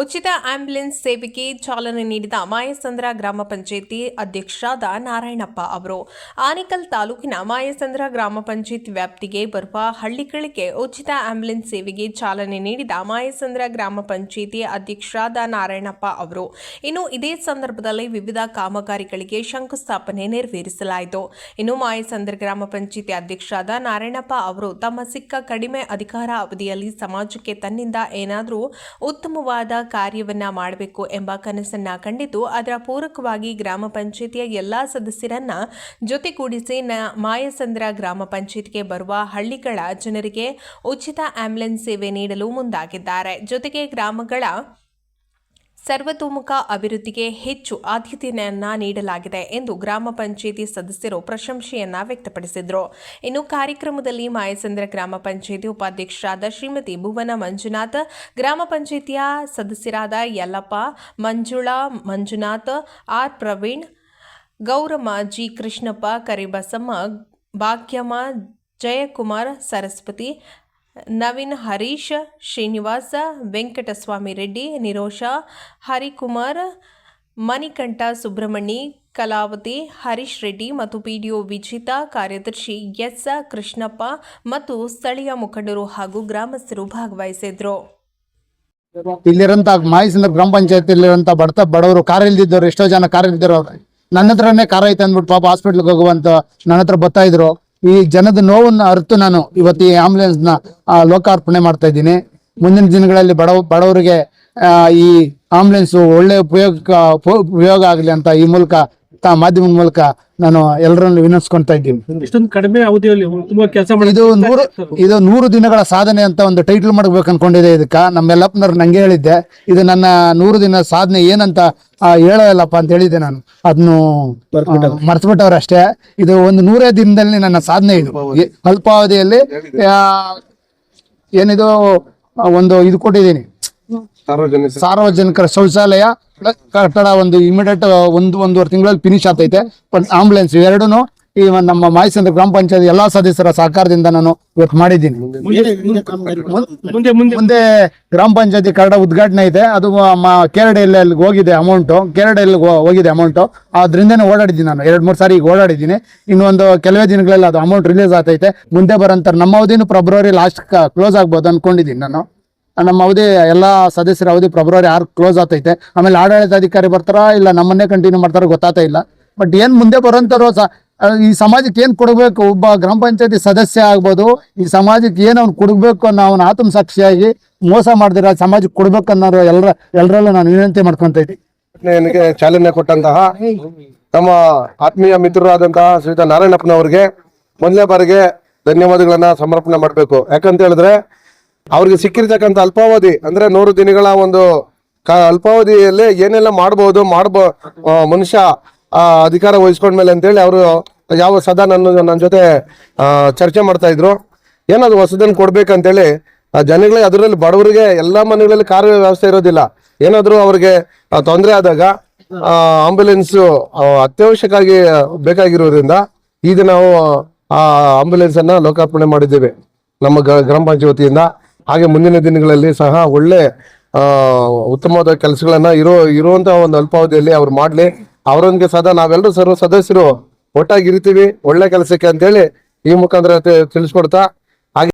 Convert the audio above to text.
ಉಚಿತ ಆಂಬ್ಯುಲೆನ್ಸ್ ಸೇವೆಗೆ ಚಾಲನೆ ನೀಡಿದ ಮಾಯಸಂದ್ರ ಗ್ರಾಮ ಪಂಚಾಯಿತಿ ಅಧ್ಯಕ್ಷರಾದ ನಾರಾಯಣಪ್ಪ ಅವರು. ಆನೇಕಲ್ ತಾಲೂಕಿನ ಮಾಯಸಂದ್ರ ಗ್ರಾಮ ಪಂಚಾಯತ್ ವ್ಯಾಪ್ತಿಗೆ ಬರುವ ಹಳ್ಳಿಗಳಿಗೆ ಉಚಿತ ಆಂಬ್ಯುಲೆನ್ಸ್ ಸೇವೆಗೆ ಚಾಲನೆ ನೀಡಿದ ಮಾಯಸಂದ್ರ ಗ್ರಾಮ ಪಂಚಾಯಿತಿ ಅಧ್ಯಕ್ಷರಾದ ನಾರಾಯಣಪ್ಪ ಅವರು. ಇನ್ನು ಇದೇ ಸಂದರ್ಭದಲ್ಲಿ ವಿವಿಧ ಕಾಮಗಾರಿಗಳಿಗೆ ಶಂಕುಸ್ಥಾಪನೆ ನೆರವೇರಿಸಲಾಯಿತು. ಇನ್ನು ಮಾಯಸಂದ್ರ ಗ್ರಾಮ ಪಂಚಾಯಿತಿ ಅಧ್ಯಕ್ಷರಾದ ನಾರಾಯಣಪ್ಪ ಅವರು ತಮ್ಮ ಸಿಕ್ಕ ಕಡಿಮೆ ಅಧಿಕಾರ ಅವಧಿಯಲ್ಲಿ ಸಮಾಜಕ್ಕೆ ತನ್ನಿಂದ ಏನಾದರೂ ಉತ್ತಮವಾದ ಕಾರ್ಯವನ್ನ ಮಾಡಬೇಕು ಎಂಬ ಕನಸನ್ನ ಕಂಡಿದ್ದು ಅದರ ಪೂರಕವಾಗಿ ಗ್ರಾಮ ಪಂಚಾಯಿತಿಯ ಎಲ್ಲ ಸದಸ್ಯರನ್ನ ಜೊತೆಗೂಡಿಸಿ ನ ಮಾಯಸಂದ್ರ ಗ್ರಾಮ ಪಂಚಾಯತ್ಗೆ ಬರುವ ಹಳ್ಳಿಗಳ ಜನರಿಗೆ ಉಚಿತ ಆಂಬ್ಯುಲೆನ್ಸ್ ಸೇವೆ ನೀಡಲು ಮುಂದಾಗಿದ್ದಾರೆ. ಜೊತೆಗೆ ಗ್ರಾಮಗಳ ಸರ್ವತೋಮುಖ ಅಭಿವೃದ್ಧಿಗೆ ಹೆಚ್ಚು ಆದ್ಯತೆಯನ್ನ ನೀಡಲಾಗಿದೆ ಎಂದು ಗ್ರಾಮ ಪಂಚಾಯಿತಿ ಸದಸ್ಯರು ಪ್ರಶಂಸೆಯನ್ನ ವ್ಯಕ್ತಪಡಿಸಿದರು. ಇನ್ನು ಕಾರ್ಯಕ್ರಮದಲ್ಲಿ ಮಾಯಸಂದ್ರ ಗ್ರಾಮ ಪಂಚಾಯಿತಿ ಉಪಾಧ್ಯಕ್ಷರಾದ ಶ್ರೀಮತಿ ಭುವನ ಮಂಜುನಾಥ್, ಗ್ರಾಮ ಪಂಚಾಯಿತಿಯ ಸದಸ್ಯರಾದ ಯಲ್ಲಪ್ಪ ಮಂಜುಳಾ, ಮಂಜುನಾಥ್, ಆರ್ ಪ್ರವೀಣ್, ಗೌರಮ್ಮ ಜಿ ಕೃಷ್ಣಪ್ಪ, ಕರಿಬಸಮ್ಮ, ಭಾಗ್ಯಮ್ಮ, ಜಯಕುಮಾರ್, ಸರಸ್ವತಿ ನವೀನ್ ಹರೀಶ್, ಶ್ರೀನಿವಾಸ, ವೆಂಕಟಸ್ವಾಮಿ ರೆಡ್ಡಿ, ನಿರೋಷ, ಹರಿಕುಮಾರ್, ಮಣಿಕಂಠ ಸುಬ್ರಹ್ಮಣಿ ಕಲಾವತಿ, ಹರೀಶ್ ರೆಡ್ಡಿ ಮತ್ತು ಪಿಡಿಒ ವಿಜಿತಾ ಕಾರ್ಯದರ್ಶಿ ಎಸ್ ಕೃಷ್ಣಪ್ಪ ಮತ್ತು ಸ್ಥಳೀಯ ಮುಖಂಡರು ಹಾಗೂ ಗ್ರಾಮಸ್ಥರು ಭಾಗವಹಿಸಿದ್ರು. ಇಲ್ಲಿರಂತ ಮಾಹಿತಿ ಗ್ರಾಮ ಪಂಚಾಯತ್ ಬಡತ ಬಡವರು ಕಾರ್ ಇಲ್ದಿದ್ದವರು, ಎಷ್ಟೋ ಜನ ಕಾರ್ ಇಲ್ದಿರೋ ನನ್ನ ಹತ್ರನೇ ಕಾರ್ ಐತೆ ಅಂದ್ಬಿಟ್ಟು ಪಾಪ ಹಾಸ್ಪಿಟ್ಲ್ಗೆ ಹೋಗುವಂತ ನನ್ನ ಹತ್ರ ಬರ್ತಾ ಇದ್ರು. ಈ ಜನದ ನೋವನ್ನ ಅರ್ತು ನಾನು ಇವತ್ತು ಈ ಆಂಬುಲೆನ್ಸ್ನ ಲೋಕಾರ್ಪಣೆ ಮಾಡ್ತಾ ಇದ್ದೀನಿ. ಮುಂದಿನ ದಿನಗಳಲ್ಲಿ ಬಡವ ಬಡವರಿಗೆ ಈ ಆಂಬುಲೆನ್ಸ್ ಒಳ್ಳೆ ಉಪಯೋಗ ಉಪಯೋಗ ಆಗಲಿ ಅಂತ ಈ ಮೂಲಕ ತಾ ಮಾಧ್ಯಮದ ಮೂಲಕ ನಾನು ಎಲ್ಲರನ್ನು ವಿನಂತಿಸ್ಕೊಂತಾ ಇದ್ದೀನಿ. ಇಷ್ಟೊಂದು ಕಡಿಮೆ ಅವಧಿಯಲ್ಲಿ ತುಂಬಾ ಕೆಲಸ ಇದು ನೂರು ಇದು ನೂರು ದಿನಗಳ ಸಾಧನೆ ಅಂತ ಒಂದು ಟೈಟಲ್ ಮಾಡ್ಬೇಕು ಅನ್ಕೊಂಡಿದೆ ಇದಕ್ಕ. ನಮ್ಮೆಲ್ಲಪ್ಪನವ್ರು ನಂಗೆ ಹೇಳಿದ್ದೆ ಇದು ನನ್ನ ನೂರು ದಿನ ಸಾಧನೆ ಏನಂತ ಹೇಳಲ್ಲಪ್ಪ ಹೇಳೋಲ್ಲಪ್ಪ ಅಂತ ಹೇಳಿದ್ದೆ ನಾನು. ಅದನ್ನು ಮರ್ತ್ಬಿಟ್ಟವ್ರು. ಅಷ್ಟೇ. ಇದು ಒಂದು ನೂರೇ ದಿನದಲ್ಲಿ ನನ್ನ ಸಾಧನೆ ಇದು. ಅಲ್ಪಾವಧಿಯಲ್ಲಿ ಏನಿದು ಒಂದು ಇದು ಕೊಟ್ಟಿದ್ದೀನಿ. ಸಾರ್ವಜನಿಕರ ಶೌಚಾಲಯ ಕಟ್ಟಡ ಒಂದು ಇಮಿಡಿಯೇಟ್ ಒಂದು ಒಂದೂವರೆ ತಿಂಗಳಲ್ಲಿ ಫಿನಿಶ್ ಆಗ್ತೈತೆ. ಆಂಬುಲೆನ್ಸ್ ಇವೆರಡೂ ಈ ಒಂದು ನಮ್ಮ ಮಾಹಿತಿ ಗ್ರಾಮ ಪಂಚಾಯತ್ ಎಲ್ಲಾ ಸದಸ್ಯರ ಸಹಕಾರದಿಂದ ನಾನು ಇವತ್ತು ಮಾಡಿದ್ದೀನಿ. ಮುಂದೆ ಮುಂದೆ ಮುಂದೆ ಗ್ರಾಮ ಪಂಚಾಯತಿ ಕರಡ ಉದ್ಘಾಟನೆ ಇದೆ ಅದು ಕೇರಡೆಯಲ್ಲಿ ಅಲ್ಲಿ ಹೋಗಿದೆ ಅಮೌಂಟ್ ಕೇರಡೆಯಲ್ಲಿ ಹೋಗಿದೆ ಅಮೌಂಟ್ ಅದರಿಂದನೇ ಓಡಾಡಿದ್ದೀನಿ ನಾನು. ಎರಡ್ ಮೂರು ಸಾರಿ ಈಗ ಓಡಾಡಿದ್ದೀನಿ. ಇನ್ನೊಂದು ಕೆಲವೇ ದಿನಗಳಲ್ಲಿ ಅದು ಅಮೌಂಟ್ ರಿಲೀಸ್ ಆಗ್ತೈತೆ. ಮುಂದೆ ಬರೋಂಥ ನಮ್ಮ ಅವಧಿನೂ ಫೆಬ್ರವರಿ ಲಾಸ್ಟ್ ಕ್ಲೋಸ್ ಆಗ್ಬೋದು ಅನ್ಕೊಂಡಿದ್ದೀನಿ ನಾನು. ನಮ್ಮ ಅವಧಿ, ಎಲ್ಲಾ ಸದಸ್ಯರ ಅವಧಿ ಫೆಬ್ರವರಿ ಆರು ಕ್ಲೋಸ್ ಆಗ್ತೈತೆ. ಆಮೇಲೆ ಆಡಳಿತಾಧಿಕಾರಿ ಬರ್ತಾರಾ ಇಲ್ಲ ನಮ್ಮನ್ನೇ ಕಂಟಿನ್ಯೂ ಮಾಡ್ತಾರೋ ಗೊತ್ತಾಗ್ತಾ ಇಲ್ಲ. ಬಟ್ ಏನ್ ಮುಂದೆ ಬರೋಂಥವ್ರು ಈ ಸಮಾಜಕ್ಕೆ ಏನ್ ಕೊಡಬೇಕು? ಒಬ್ಬ ಗ್ರಾಮ ಪಂಚಾಯತಿ ಸದಸ್ಯ ಆಗ್ಬೋದು. ಈ ಸಮಾಜಕ್ಕೆ ಏನ್ ಅವ್ನು ಕೊಡ್ಬೇಕು ಅನ್ನೋ ಅವನ ಆತ್ಮಸಾಕ್ಷಿಯಾಗಿ ಮೋಸ ಮಾಡಿದ್ರೆ ಸಮಾಜಕ್ಕೆ ಕೊಡ್ಬೇಕು ಅನ್ನೋರು ಎಲ್ಲರ ಎಲ್ಲರಲ್ಲೂ ನಾನು ವಿನಂತಿ ಮಾಡ್ಕೊಂತೈತಿ ಘಟನೆಗೆ ಚಾಲನೆ ಕೊಟ್ಟಂತಹ ನಮ್ಮ ಆತ್ಮೀಯ ಮಿತ್ರರಾದಂತಹ ಶ್ರೀತಾ ನಾರಾಯಣಪ್ಪನವರಿಗೆ ಮೊದಲನೇ ಬಾರಿಗೆ ಧನ್ಯವಾದಗಳನ್ನ ಸಮರ್ಪಣೆ ಮಾಡಬೇಕು. ಯಾಕಂತ ಹೇಳಿದ್ರೆ ಅವ್ರಿಗೆ ಸಿಕ್ಕಿರ್ತಕ್ಕಂಥ ಅಲ್ಪಾವಧಿ, ಅಂದ್ರೆ ನೂರು ದಿನಗಳ ಒಂದು ಅಲ್ಪಾವಧಿಯಲ್ಲೇ ಏನೆಲ್ಲ ಮಾಡಬಹುದು ಮಾಡಬ ಮನುಷ್ಯ ಅಧಿಕಾರ ವಹಿಸ್ಕೊಂಡ್ಮೇಲೆ ಅಂತೇಳಿ ಅವರು ಯಾವ ಸದಾ ನನ್ನ ನನ್ನ ಜೊತೆ ಚರ್ಚೆ ಮಾಡ್ತಾ ಇದ್ರು. ಏನಾದ್ರು ಹೊಸದನ್ನು ಕೊಡ್ಬೇಕಂತೇಳಿ ಜನಗಳಿಗೆ ಅದರಲ್ಲಿ ಬಡವರಿಗೆ ಎಲ್ಲ ಮನೆಗಳಲ್ಲಿ ಕಾರ್ಯ ವ್ಯವಸ್ಥೆ ಇರೋದಿಲ್ಲ. ಏನಾದರೂ ಅವ್ರಿಗೆ ತೊಂದರೆ ಆದಾಗ ಆಂಬ್ಯುಲೆನ್ಸ್ ಅತ್ಯವಶ್ಯಕವಾಗಿ ಬೇಕಾಗಿರೋದ್ರಿಂದ ಈಗ ನಾವು, ಆ ಆಂಬ್ಯುಲೆನ್ಸ್ ಅನ್ನ ಲೋಕಾರ್ಪಣೆ ಮಾಡಿದ್ದೇವೆ ನಮ್ಮ ಗ್ರಾಮ ಪಂಚಾಯತ್ ವತಿಯಿಂದ ಹಾಗೆ ಮುಂದಿನ ದಿನಗಳಲ್ಲಿ ಸಹ ಒಳ್ಳೆ ಉತ್ತಮವಾದ ಕೆಲಸಗಳನ್ನ ಇರೋ ಇರುವಂತಹ ಒಂದು ಅಲ್ಪಾವಧಿಯಲ್ಲಿ ಅವ್ರು ಮಾಡ್ಲಿ. ಅವರೊಂದಿಗೆ ಸದಾ ನಾವೆಲ್ಲರೂ ಸರ್ವ ಸದಸ್ಯರು ಒಟ್ಟಾಗಿರ್ತೀವಿ ಒಳ್ಳೆ ಕೆಲಸಕ್ಕೆ ಅಂತೇಳಿ ಈ ಮುಖಾಂತರ ತಿಳಿಸ್ಕೊಡ್ತಾ